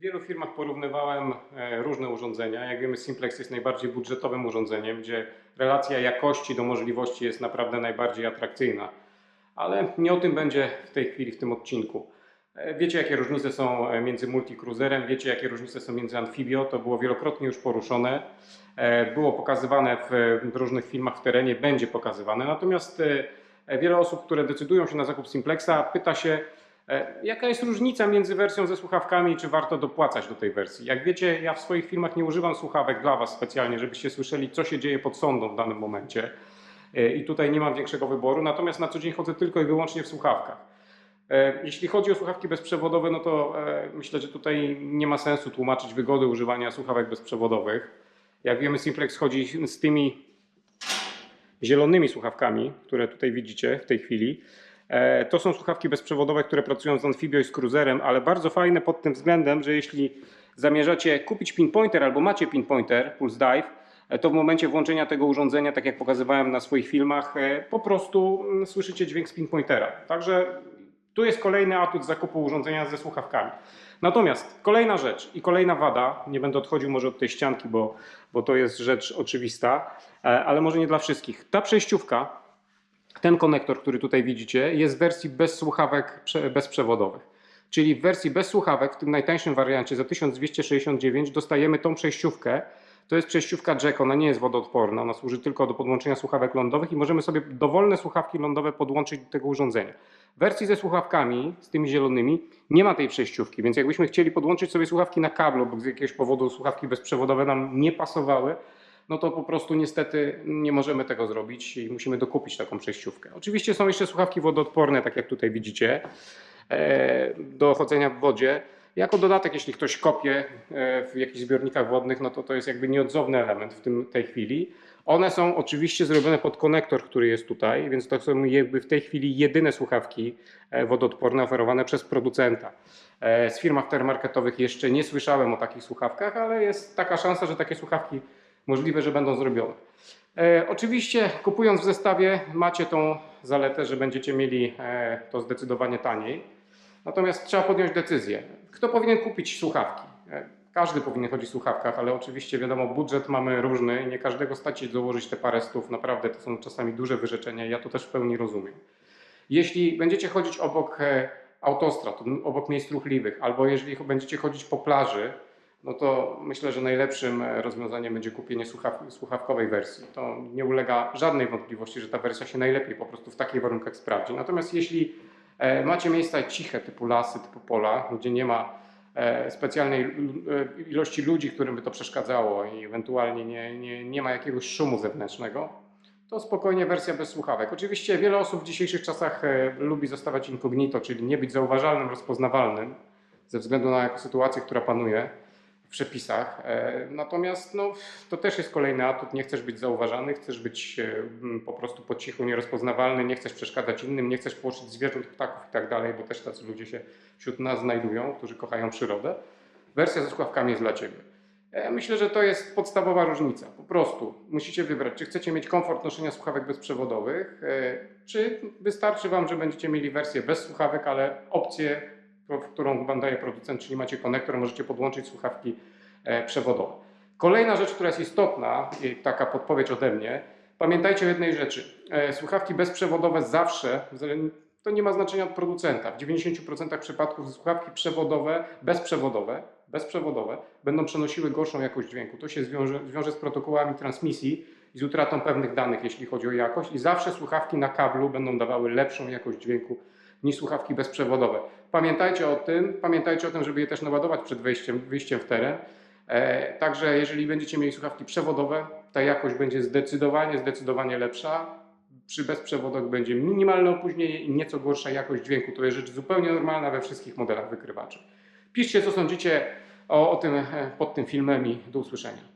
wielu firmach porównywałem e, różne urządzenia. Jak wiemy, Simplex jest najbardziej budżetowym urządzeniem, gdzie relacja jakości do możliwości jest naprawdę najbardziej atrakcyjna. Ale nie o tym będzie w tej chwili w tym odcinku. E, Wiecie, jakie różnice są e, między multicruiserem, wiecie, jakie różnice są między Amphibio. To było wielokrotnie już poruszone. Było pokazywane w, w różnych filmach w terenie, będzie pokazywane. Natomiast wiele osób, które decydują się na zakup Simplexa, pyta się, Jaka jest różnica między wersją ze słuchawkami i czy warto dopłacać do tej wersji? Jak wiecie, ja w swoich filmach nie używam słuchawek dla Was specjalnie, żebyście słyszeli, co się dzieje pod sondą w danym momencie. E, I tutaj nie mam większego wyboru, natomiast na co dzień chodzę tylko i wyłącznie w słuchawkach. E, Jeśli chodzi o słuchawki bezprzewodowe, no to e, myślę, że tutaj nie ma sensu tłumaczyć wygody używania słuchawek bezprzewodowych. Jak wiemy, Simplex chodzi z tymi zielonymi słuchawkami, które tutaj widzicie w tej chwili. E, To są słuchawki bezprzewodowe, które pracują z Amphibio i z Cruiserem, ale bardzo fajne pod tym względem, że jeśli zamierzacie kupić pinpointer albo macie pinpointer Pulse Dive, e, to w momencie włączenia tego urządzenia, tak jak pokazywałem na swoich filmach, e, po prostu mm, słyszycie dźwięk z pinpointera. Także tu jest kolejny atut zakupu urządzenia ze słuchawkami. Natomiast kolejna rzecz i kolejna wada, nie będę odchodził może od tej ścianki, bo, bo to jest rzecz oczywista, ale może nie dla wszystkich. Ta przejściówka, ten konektor, który tutaj widzicie, jest w wersji bez słuchawek prze- bezprzewodowych. Czyli w wersji bez słuchawek, w tym najtańszym wariancie za 1269 dostajemy tą przejściówkę. To jest przejściówka jack, ona nie jest wodoodporna, ona służy tylko do podłączenia słuchawek lądowych i możemy sobie dowolne słuchawki lądowe podłączyć do tego urządzenia. W wersji ze słuchawkami, z tymi zielonymi, nie ma tej przejściówki, więc jakbyśmy chcieli podłączyć sobie słuchawki na kablu, bo z jakiegoś powodu słuchawki bezprzewodowe nam nie pasowały, no to po prostu niestety nie możemy tego zrobić i musimy dokupić taką przejściówkę. Oczywiście są jeszcze słuchawki wodoodporne, tak jak tutaj widzicie, e, do chodzenia w wodzie. Jako dodatek, jeśli ktoś kopie e, w jakichś zbiornikach wodnych, no to to jest jakby nieodzowny element w tym, tej chwili. One są oczywiście zrobione pod konektor, który jest tutaj, więc to są jakby w tej chwili jedyne słuchawki e, wodoodporne oferowane przez producenta. Z firm aftermarketowych jeszcze nie słyszałem o takich słuchawkach, ale jest taka szansa, że takie słuchawki możliwe, że będą zrobione. E, oczywiście kupując w zestawie macie tą zaletę, że będziecie mieli e, to zdecydowanie taniej. Natomiast trzeba podjąć decyzję. Kto powinien kupić słuchawki? E, każdy powinien chodzić w słuchawkach, ale oczywiście wiadomo, budżet mamy różny nie każdego stać się dołożyć te parę stów. Naprawdę to są czasami duże wyrzeczenia ja to też w pełni rozumiem. Jeśli będziecie chodzić obok e, autostrad, obok miejsc ruchliwych, albo jeżeli będziecie chodzić po plaży, no to myślę, że najlepszym e, rozwiązaniem będzie kupienie słuchaw słuchawkowej wersji. To nie ulega żadnej wątpliwości, że ta wersja się najlepiej po prostu w takich warunkach sprawdzi. Natomiast jeśli e, macie miejsca ciche, typu lasy, typu pola, gdzie nie ma e, specjalnej ilości ludzi, którym by to przeszkadzało i ewentualnie nie, nie, nie ma jakiegoś szumu zewnętrznego, to spokojnie wersja bez słuchawek. Oczywiście wiele osób w dzisiejszych czasach lubi zostawać incognito, czyli nie być zauważalnym, rozpoznawalnym ze względu na sytuację, która panuje w przepisach. E, Natomiast no, to też jest kolejny atut. Nie chcesz być zauważany, chcesz być e, po prostu po cichu nierozpoznawalny, nie chcesz przeszkadzać innym, nie chcesz płoszyć zwierząt, ptaków i tak dalej, bo też tacy ludzie się wśród nas znajdują, którzy kochają przyrodę. Wersja ze słuchawkami jest dla Ciebie. E, Myślę, że to jest podstawowa różnica. Po prostu musicie wybrać, czy chcecie mieć komfort noszenia słuchawek bezprzewodowych, czy wystarczy Wam, że będziecie mieli wersję bez słuchawek, ale opcję, którą Wam daje producent, czyli macie konektor, możecie podłączyć słuchawki e, przewodowe. Kolejna rzecz, która jest istotna, i taka podpowiedź ode mnie, pamiętajcie o jednej rzeczy. E, Słuchawki bezprzewodowe zawsze, to nie ma znaczenia od producenta. W 90% przypadków słuchawki przewodowe, bezprzewodowe, bezprzewodowe będą przenosiły gorszą jakość dźwięku. To się zwiąże, zwiąże z protokołami transmisji i z utratą pewnych danych, jeśli chodzi o jakość. I zawsze słuchawki na kablu będą dawały lepszą jakość dźwięku niż słuchawki bezprzewodowe. Pamiętajcie o tym, pamiętajcie o tym, żeby je też naładować przed wejściem, wyjściem w teren. E, także jeżeli będziecie mieli słuchawki przewodowe, ta jakość będzie zdecydowanie, zdecydowanie lepsza. Przy bezprzewodach będzie minimalne opóźnienie i nieco gorsza jakość dźwięku. To jest rzecz zupełnie normalna we wszystkich modelach wykrywaczy. Piszcie, co sądzicie o, o tym e, pod tym filmem i do usłyszenia.